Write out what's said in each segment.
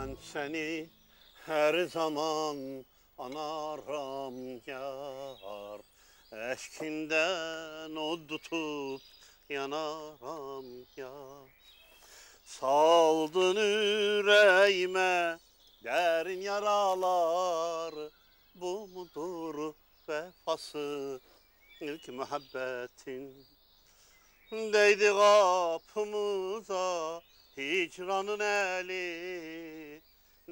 Ben seni her zaman anarım yar. Eşkinden od tutup yanarım yar. Saldın yüreğime derin yaralar. Bu mudur vefası? İlk muhabbetin Değdi kapımıza. Hicranın eli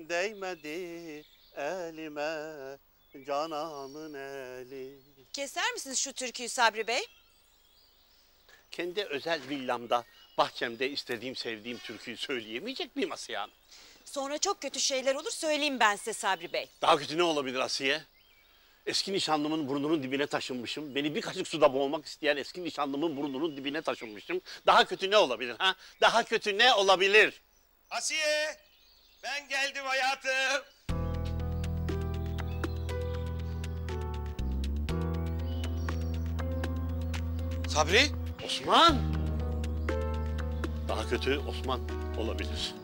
Değmedi elime cananın eli Keser misiniz şu türküyü Sabri Bey? Kendi özel villamda bahçemde istediğim sevdiğim türküyü söyleyemeyecek miyim Asiye Hanım? Sonra çok kötü şeyler olur söyleyeyim ben size Sabri Bey. Daha kötü ne olabilir Asiye? Eski nişanlımın burnunun dibine taşınmışım. Beni bir kaşık suda boğmak isteyen eski nişanlımın burnunun dibine taşınmışım. Daha kötü ne olabilir ha? Daha kötü ne olabilir? Asiye, ben geldim hayatım. Sabri? Osman! Daha kötü Osman olabilir.